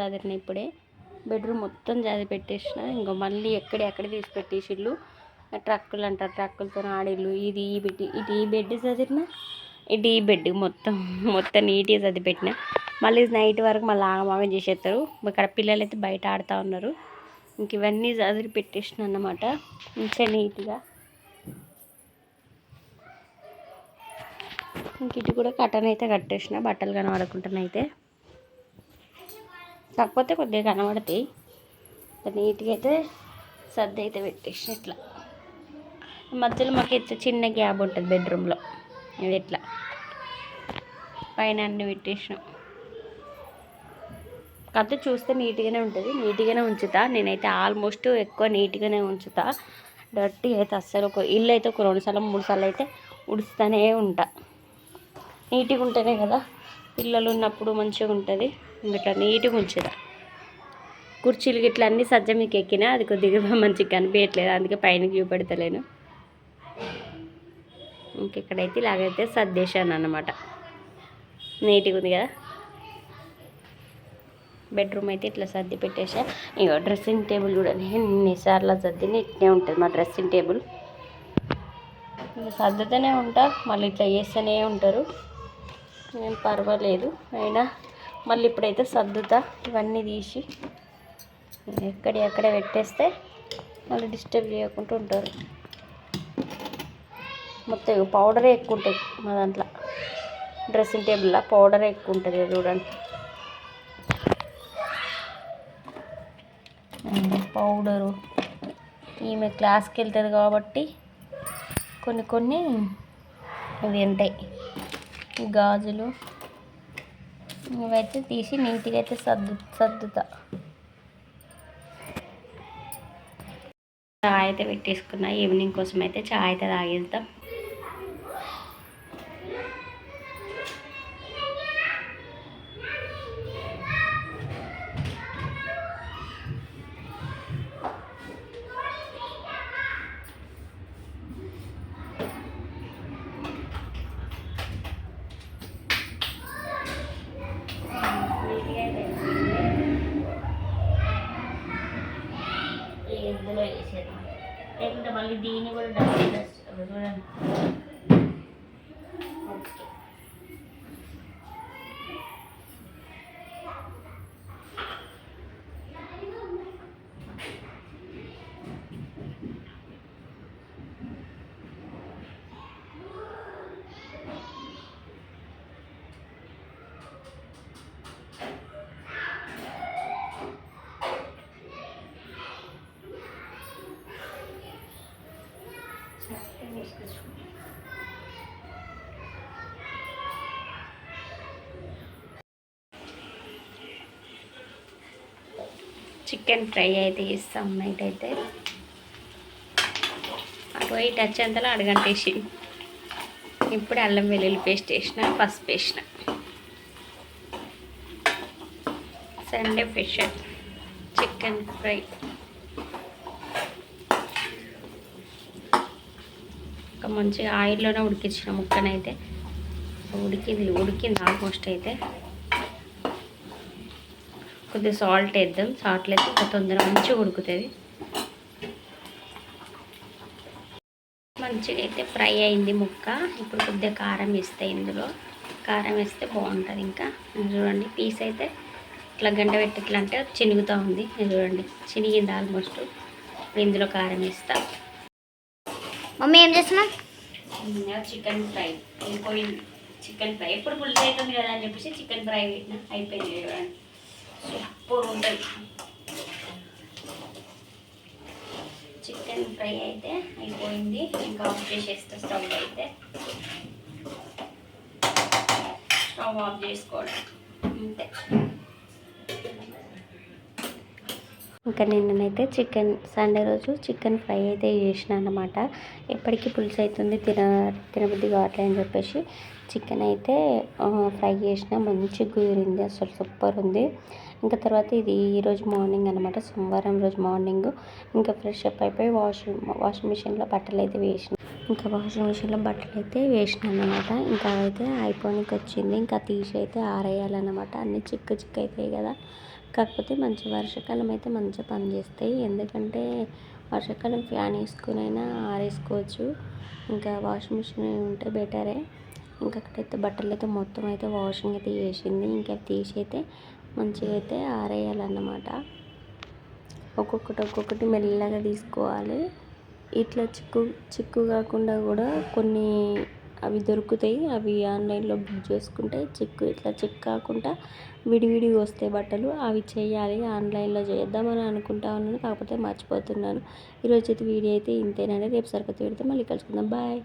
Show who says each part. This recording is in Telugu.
Speaker 1: కూడా చదివిన ఇప్పుడే. బెడ్రూమ్ మొత్తం చదివి పెట్టేసిన. ఇంకా మళ్ళీ ఎక్కడ ఎక్కడ తీసి పెట్టేసిళ్ళు. ట్రక్కులు అంటారు ట్రక్కులతో ఆడిళ్ళు. ఇది ఈ బెడ్ ఇటు ఈ బెడ్ చదివిన ఇటు ఈ బెడ్ మొత్తం మొత్తం నీట్గా చదివి పెట్టిన. మళ్ళీ నైట్ వరకు మళ్ళీ ఆగమాగం చేసేస్తారు ఇక్కడ పిల్లలు అయితే బయట ఆడుతూ ఉన్నారు. ఇంక ఇవన్నీ చదివి పెట్టేసిన అన్నమాట. మంచిగా నీట్గా. ఇంక ఇటు కూడా కటన్ అయితే కట్టేసిన. బట్టలు కనబడకుండా అయితే కాకపోతే కొద్దిగా కనబడతాయి. నీట్గా అయితే సర్ది అయితే పెట్టేసి ఇట్లా. మధ్యలో మాకు అయితే చిన్న గ్యాబ్ ఉంటుంది బెడ్రూమ్లో. ఇది ఇట్లా పైన అన్ని పెట్టేసినాం. కాకపోతే చూస్తే నీట్గానే ఉంటుంది. నీట్గానే ఉంచుతా. నేనైతే ఆల్మోస్ట్ ఎక్కువ నీట్గానే ఉంచుతా. డర్టీ అయితే అస్సలు ఒక ఇల్లు అయితే ఒక రెండు సార్లు మూడు సార్లు అయితే ఉడుస్తూనే ఉంటా. నీట్గా ఉంటేనే కదా పిల్లలు ఉన్నప్పుడు మంచిగా ఉంటుంది. ఇట్లా నీట్గా ఉంచుదా. కుర్చీలు గిట్ల అన్నీ సజ్జ మీకు ఎక్కినా అది కొద్దిగా మంచిగా కనిపించట్లేదు అందుకే పైన చూపెడతలేను. ఇంకెక్కడైతే ఇలాగైతే సర్దేశాను అన్నమాట నీట్గా ఉంది కదా? బెడ్రూమ్ అయితే ఇట్లా సర్ది పెట్టేసా ఇక డ్రెస్సింగ్ టేబుల్ కూడా ఎన్నిసార్లు సర్దిని ఇట్లే ఉంటుంది మా డ్రెస్సింగ్ టేబుల్. ఇంకా సర్దుతూనే ఉంటా. మళ్ళీ ఇట్లా చేస్తూనే ఉంటారు. ఏం పర్వాలేదు. అయినా మళ్ళీ ఇప్పుడైతే సర్దుతా. ఇవన్నీ తీసి ఎక్కడ అక్కడే పెట్టేస్తే మళ్ళీ డిస్టర్బ్ చేయకుండా ఉంటారు. మొత్తం పౌడరే ఎక్కువ ఉంటుంది మా దాంట్లో. డ్రెస్సింగ్ టేబుల్లో పౌడరే ఎక్కువ ఉంటుంది చూడండి. పౌడరు. ఈమె క్లాస్కి వెళ్తుంది కాబట్టి కొన్ని కొన్ని ఇవి ఉంటాయి. గాజులు ఇవైతే తీసి నీట్గా అయితే సర్దు సర్దుతా. చాయ్ అయితే పెట్టేసుకున్నా. ఈవినింగ్ కోసం అయితే చాయ్ అయితే తాగేద్దాం. ఇందులో వేసేది లేకుంటే మళ్ళీ దీన్ని కూడా డస్ట్ డస్ట్ చూడండి ఓకే చికెన్ ఫ్రై అయితే ఇస్తాం నైట్ అయితే. అటు ఇటు వచ్చేంతలో అడగంటేసి. ఇప్పుడు అల్లం వెల్లుల్లి పేస్ట్ వేసిన పసుపు వేసిన. సండే ఫిష్ చికెన్ ఫ్రై మంచిగా ఆయిల్లోనే ఉడికించిన ముక్కనైతే. ఉడికింది ఉడికింది ఆల్మోస్ట్ అయితే. కొద్దిగా సాల్ట్ వేద్దాం. సాల్ట్ వేస్తే ఇంకా తొందరగా మంచిగా ఉడుకుతుంది. మంచిగా అయితే ఫ్రై అయింది ముక్క. ఇప్పుడు కొద్దిగా కారం వేస్తే ఇందులో. కారం వేస్తే బాగుంటుంది ఇంకా. చూడండి పీస్ అయితే ఇట్లా గంట పెట్టి ఇట్లా అంటే చినుగుతూ ఉంది. చూడండి చినిగింది ఆల్మోస్ట్ ఇందులో కారం వేస్తా.
Speaker 2: మమ్మీ ఏం చేస్తున్నాం
Speaker 1: చికెన్ ఫ్రై అయిపోయింది. Chicken fry. ఎప్పుడు పులుసు అవుతుంది కదా అని చెప్పేసి చికెన్ ఫ్రై పెట్టిన అయిపోయింది చూడండి సూపర్ ఉంటుంది. చికెన్ ఫ్రై అయితే అయిపోయింది. ఇంకా ఆఫ్ చేసేస్తా స్టవ్ అయితే. స్టవ్ ఆఫ్ చేసుకోవడం ఇంకా నిన్ననైతే చికెన్ సండే రోజు చికెన్ ఫ్రై అయితే చేసిన అనమాట ఎప్పటికీ పులుసు అవుతుంది తిన తినబుద్ధి కావట్లే అని చెప్పేసి చికెన్ అయితే ఫ్రై చేసిన. మంచి కుదిరింది అసలు సూపర్ ఉంది. ఇంకా తర్వాత ఇది ఈరోజు మార్నింగ్ అనమాట సోమవారం రోజు మార్నింగ్. ఇంకా ఫ్రెష్ అప్ అయిపోయి వాషింగ్ వాషింగ్ మిషన్లో బట్టలు అయితే వేసిన. ఇంకా వాషింగ్ మిషన్లో బట్టలు అయితే వేసిన అనమాట ఇంకా అయితే అయిపోనికి వచ్చింది ఇంకా తీసి అయితే ఆరేయాలన్నమాట. అన్నీ చిక్కు చిక్కు అవుతాయి కదా. కాకపోతే మంచి వర్షాకాలం అయితే మంచిగా పనిచేస్తాయి. ఎందుకంటే వర్షాకాలం ఫ్యాన్ వేసుకునైనా ఆరేసుకోవచ్చు. ఇంకా వాషింగ్ మిషన్ ఉంటే బెటరే. ఇంకా అక్కడైతే బట్టలు అయితే మొత్తం అయితే వాషింగ్ అయితే చేసింది. ఇంకా తీసి అయితే మంచిగా అయితే ఆరేయాలన్నమాట. ఒక్కొక్కటి ఒక్కొక్కటి మెల్లగా తీసుకోవాలి. ఇట్లా చిక్కు చిక్కు కాకుండా కూడా కొన్ని అవి దొరుకుతాయి. అవి ఆన్లైన్లో బుక్ చేసుకుంటే చిక్కు ఇట్లా చిక్కు కాకుండా విడివిడిగా వస్తాయి బట్టలు. అవి చేయాలి ఆన్లైన్లో చేద్దామని అనుకుంటా ఉన్నాను కాకపోతే మర్చిపోతున్నాను. ఈరోజు అయితే వీడియో అయితే ఇంతేనండి. రేపు సరికొత్త వీడితే మళ్ళీ కలుసుకుందాం. బాయ్.